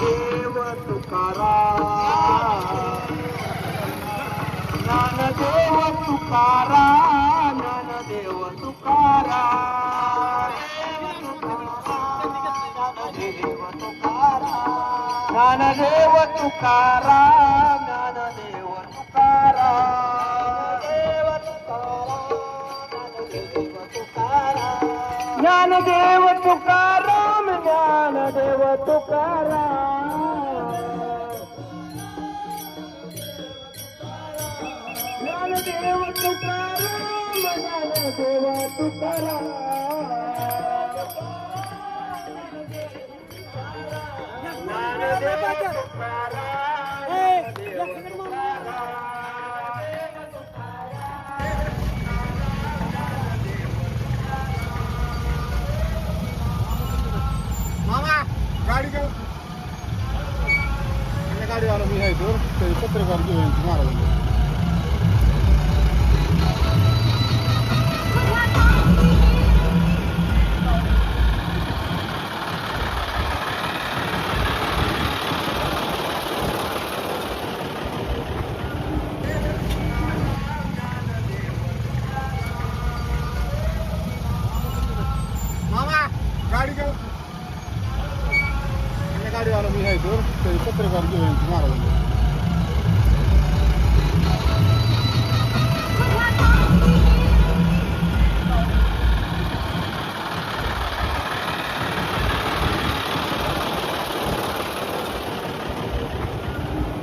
देव तुकाराम ज्ञानदेव तुकाराम ज्ञानदेव तुकाराम ज्ञानदेव तुकारा. ज्ञानदेव तुकाराम ज्ञानदेव तुकाराम ज्ञानदेव तुकाराम ज्ञानदेव तुकारा. देव तुकाराम ज्ञानदेव तुकाराम मामा गाडी घेऊ गाडीवाला मी आहे तो पत्रकार घेऊन Maharaj mengalami yaitu dari petrikam juga yang mengalami.